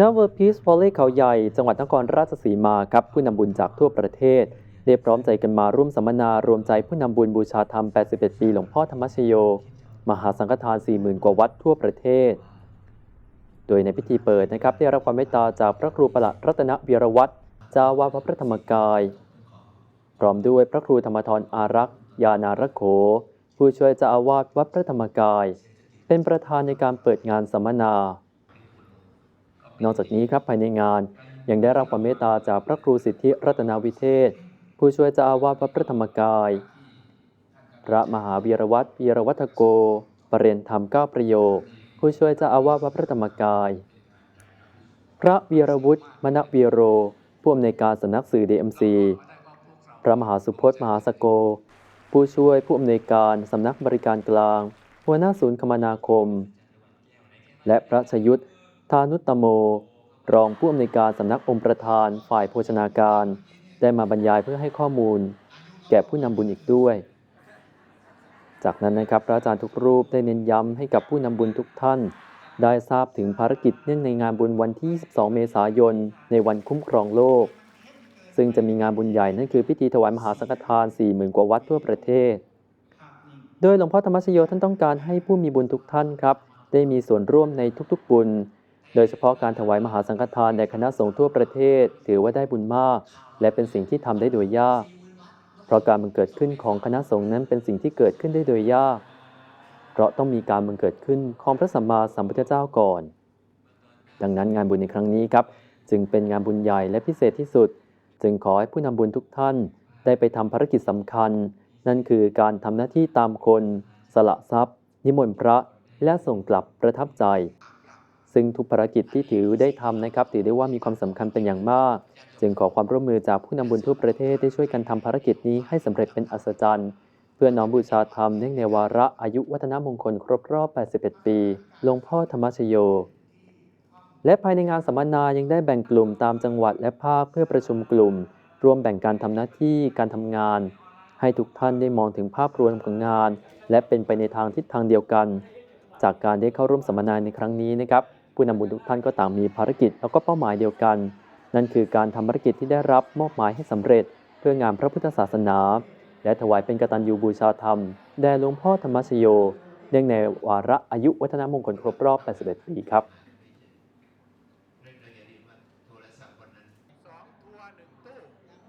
ณเวอร์พีซวอลเล่เขาใหญ่ จังหวัดนครราชสีมาครับ ผู้นำบุญจากทั่วประเทศ ได้พร้อมใจกันมาร่วมสัมมนารวมใจผู้นำบุญบูชาธรรม 81 ปีหลวงพ่อธรรมชโย มหาสังฆทาน 40,000 กว่าวัดทั่วประเทศ โดยในพิธีเปิดนะครับ ได้รับความเมตตาจากพระครูประหลัดรัตนเวีรวัตรเจ้าวาดวัดพระธรรมกาย พร้อมด้วยพระครูธรรมทรอารักษ์ยานารโข ผู้ช่วยเจ้าอาวาสวัดพระธรรมกาย เป็นประธานในการเปิดงานสัมมนา นอกจากนี้ครับภายในงานยังได้รับความเมตตาจากพระครูสิทธิรัตนาวิเทศ ผู้ช่วยเจ้าอาวาสวัดพระธรรมกาย พระมหาวีรวัตรวีรวัฒโกปรเรียนธรรมเก้าประโยค ผู้ช่วยเจ้าอาวาสวัดพระธรรมกาย พระวีรวุฒิมณวีโรผู้อำนวยการสำนักสื่อ DMC พระมหาสุพจน์มหาสโก ผู้ช่วยผู้อำนวยการสำนักบริการกลาง หัวหน้าศูนย์คมนาคม และพระชยุทธ ทานุตตโม รองผู้อำนวยการสำนักองค์ประธานฝ่ายโภชนาการ ได้มาบรรยายเพื่อให้ข้อมูล แก่ผู้นำบุญอีกด้วย จากนั้นนะครับพระอาจารย์ทุกรูปได้เน้นย้ำให้กับผู้นำบุญทุกท่าน ได้ทราบถึงภารกิจเนื่องในงานบุญวันที่ 22 เมษายน ในวันคุ้มครองโลก ซึ่งจะมีงานบุญใหญ่นั่นคือพิธีถวายมหาสังฆทาน 40,000 กว่าวัดทั่วประเทศ โดยหลวงพ่อธรรมชโยท่านต้องการให้ผู้มีบุญทุกท่านครับได้มีส่วนร่วมในทุกๆบุญ โดยเฉพาะการถวายมหาสังฆทานแด่คณะสงฆ์ทั่วประเทศ ถือว่าได้บุญมาก และเป็นสิ่งที่ทำได้โดยยาก เพราะการบังเกิดขึ้นของคณะสงฆ์นั้นเป็นสิ่งที่เกิดขึ้นได้โดยยาก เพราะต้องมีการบังเกิดขึ้นของพระสัมมาสัมพุทธเจ้าก่อน ดังนั้นงานบุญในครั้งนี้ครับ จึงเป็นงานบุญใหญ่และพิเศษที่สุด จึงขอให้ผู้นำบุญทุกท่าน ได้ไปทำภารกิจสำคัญ นั่นคือการทำหน้าที่ตามคน สละทรัพย์ นิมนต์พระและส่งกลับประทับใจ ซึ่งทุกภารกิจที่ถือได้ทำนะครับ ถือได้ว่ามีความสำคัญเป็นอย่างมาก จึงขอความร่วมมือจากผู้นำบุญทั่วประเทศได้ช่วยกันทำภารกิจนี้ให้สำเร็จเป็นอัศจรรย์ เพื่อน้อมบูชาธรรมเนื่องในวาระอายุวัฒนมงคลครบรอบ 81 ปีหลวงพ่อธรรมชโย และภายในงานสัมมนายังได้แบ่งกลุ่มตามจังหวัดและภาคเพื่อประชุมกลุ่มร่วมแบ่งการทำหน้าที่การทำงาน ให้ทุกท่านได้มองถึงภาพรวมของงาน และเป็นไปในทางทิศทางเดียวกัน จากการได้เข้าร่วมสัมมนาในครั้งนี้นะครับ ผู้นำบุญทุกท่านก็ต่างมีภารกิจแล้วก็เป้าหมายเดียวกัน นั่นคือการทำภารกิจที่ได้รับมอบหมายให้สำเร็จ เพื่องานพระพุทธศาสนา และถวายเป็นกตัญญูบูชาธรรมแด่หลวงพ่อธรรมชโย เนื่องในวาระอายุวัฒนมงคลครบรอบ 81 ปีครับ